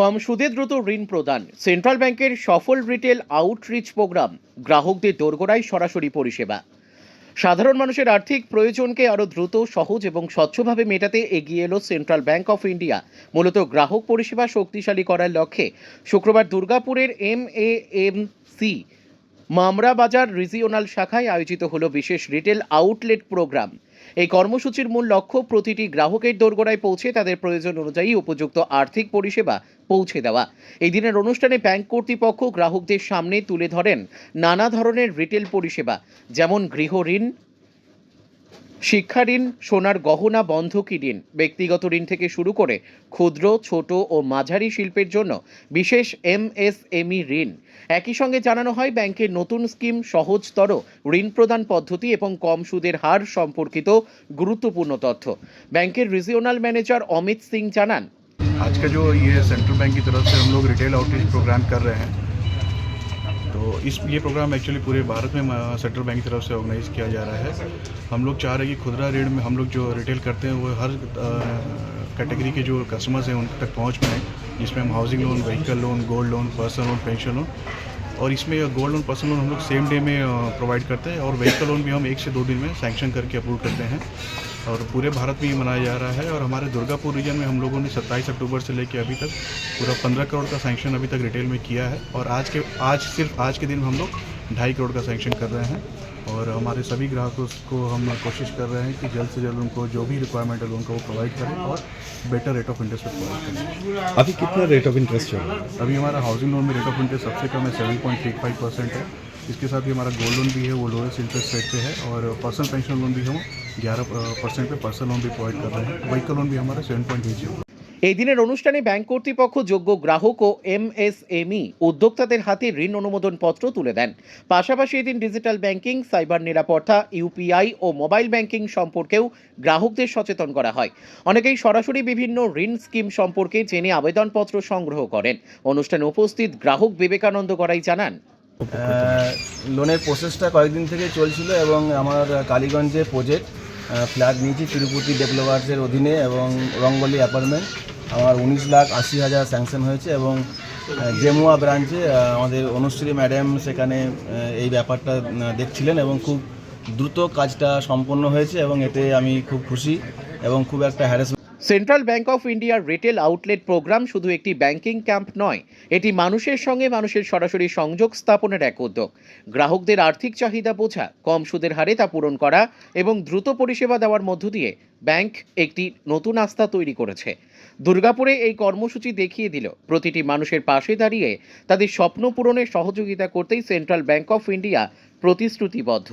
কম সুদে দ্রুত ঋণ প্রদান। সেন্ট্রাল ব্যাংকের সফল রিটেল আউটরিচ প্রোগ্রাম গ্রাহকদের দোরগোড়ায় সরাসরি পরিষেবা। সাধারণ মানুষের আর্থিক প্রয়োজনকে আরও দ্রুত, সহজ এবং স্বচ্ছভাবে মেটাতে এগিয়ে এলো সেন্ট্রাল ব্যাংক অফ ইন্ডিয়া মূলত গ্রাহক পরিষেবা শক্তিশালী করার লক্ষ্যে। শুক্রবার দুর্গাপুরের M A M C Mamra Bazar regional শাখায় আয়োজিত হলো বিশেষ রিটেল আউটলেট প্রোগ্রাম এই কর্মসূচির মূল লক্ষ্য প্রতিটি গ্রাহকের দোরগোড়ায় পৌঁছে তাদের প্রয়োজন অনুযায়ী উপযুক্ত আর্থিক পরিষেবা পৌঁছে দেওয়া। এই দিনের অনুষ্ঠানে ব্যাংক কর্তৃপক্ষ গ্রাহকদের সামনে তুলে ধরেন নানা ধরনের রিটেল পরিষেবা, যেমন গৃহ ঋণ শিক্ষা ঋণ সোনার গহনা বন্ধকি ঋণ ব্যক্তিগত ঋণ থেকে শুরু করে ক্ষুদ্র ছোট ও মাঝারি শিল্পের জন্য বিশেষ এমএসএমই ঋণ একই সঙ্গে জানানো হয় ব্যাংকের নতুন স্কিম সহজতর ঋণ প্রদান পদ্ধতি এবং কম সুদের হার সম্পর্কিত গুরুত্বপূর্ণ তথ্য ব্যাংকের রিজিওনাল ম্যানেজার অমিত সিং জানান आज का जो ये सेंट्रल बैंक की तरफ से हम लोग रिटेल आउटरीच प्रोग्राम कर रहे हैं तो इस ये प्रोग्राम एक्चुअली पूरे भारत में सेंट्रल बैंक की तरफ़ से ऑर्गेनाइज किया जा रहा है। हम लोग चाह रहे हैं कि खुदरा ऋण में हम लोग जो रिटेल करते हैं, वो हर कैटेगरी के जो कस्टमर्स हैं, उन तक पहुँच पाएँ, जिसमें हम housing loan vehicle loan gold loan personal loan pension loan और इसमें गोल्ड लोन, पर्सनल लोन हम लोग सेम डे में प्रोवाइड करते हैं और व्हीकल लोन भी हम एक से दो दिन में सैंक्शन करके अप्रूव करते हैं। और पूरे भारत में ये मनाया जा रहा है और हमारे दुर्गापुर रीजन में हम लोगों ने 27 अक्टूबर से लेकर अभी तक पूरा 15 करोड़ का सैंक्शन अभी तक रिटेल में किया है और आज के, आज सिर्फ़ आज के दिन हम लोग ढाई करोड़ का सैंक्शन कर रहे हैं। और हमारे सभी ग्राहकों को हम कोशिश कर रहे हैं कि जल्द से जल्द उनको जो भी रिक्वायरमेंट है लोन का वो प्रोवाइड करें और better rate of interest provide करें। अभी कितना रेट ऑफ़ इंटरेस्ट चल रहा है? अभी हमारा हाउसिंग लोन में रेट ऑफ़ इंटरेस्ट सबसे कम है seven point three five percent है। इसके साथ ही हमारा गोल्ड लोन भी है वो लोएस्ट इंटरेस्ट रेट पे है और पर्सनल पेंशन लोन भी हम ग्यारह परसेंट पे पर्सनल लोन भी प्रोवाइड कर रहे हैं। व्हीकल लोन भी हमारा सेवन पॉइंट एट ज़ीरो এই দিনের অনুষ্ঠানে ব্যাংক কর্তৃপক্ষ, যোগ্য গ্রাহক ও এমএসএমই উদ্যোক্তাদের হাতে ঋণ অনুমোদন পত্র তুলে দেন। পাশাপাশি এদিন ডিজিটাল ব্যাংকিং, সাইবার নিরাপত্তা, ইউপিআই ও মোবাইল ব্যাংকিং সম্পর্কেও গ্রাহকদের সচেতন করা হয়। অনেকেই সরাসরি বিভিন্ন ঋণ স্কিম সম্পর্কে জেনে আবেদনপত্র সংগ্রহ করেন। অনুষ্ঠানে উপস্থিত গ্রাহক বিবেকানন্দ গড়াই জানান। লোনের প্রসেসটা কয়েকদিন থেকে চলছিল এবং আমার কালীগঞ্জে প্রজেক্ট ফ্ল্যাট নিয়েছি তিরুপতি ডেভেলপার্সের অধীনে এবং রঙ্গলি অ্যাপার্টমেন্ট। আমার উনিশ লাখ আশি হাজার স্যাংশন হয়েছে এবং জেমুয়া ব্রাঞ্চে আমাদের অনুশ্রী ম্যাডাম সেখানে এই ব্যাপারটা দেখছিলেন এবং খুব দ্রুত কাজটা সম্পন্ন হয়েছে এবং এতে আমি খুব খুশি এবং খুব একটা হ্যারাস সেন্ট্রাল ব্যাংক অফ ইন্ডিয়ার রিটেল আউটলেট প্রোগ্রাম শুধু একটি ব্যাংকিং ক্যাম্প নয়, এটি মানুষের সঙ্গে মানুষের সরাসরি সংযোগ স্থাপনের এক উদ্যোগ। গ্রাহকদের আর্থিক চাহিদা বোঝা, কম সুদের হারে তা পূরণ করা এবং দ্রুত পরিষেবা দেওয়ার মধ্য দিয়ে ব্যাংক একটি নতুন আস্থা তৈরি করেছে। দুর্গাপুরে এই কর্মসূচি দেখিয়ে দিল, প্রতিটি মানুষের পাশে দাঁড়িয়ে তাদের স্বপ্ন পূরণে সহযোগিতা করতেই সেন্ট্রাল ব্যাংক অফ ইন্ডিয়া প্রতিশ্রুতিবদ্ধ।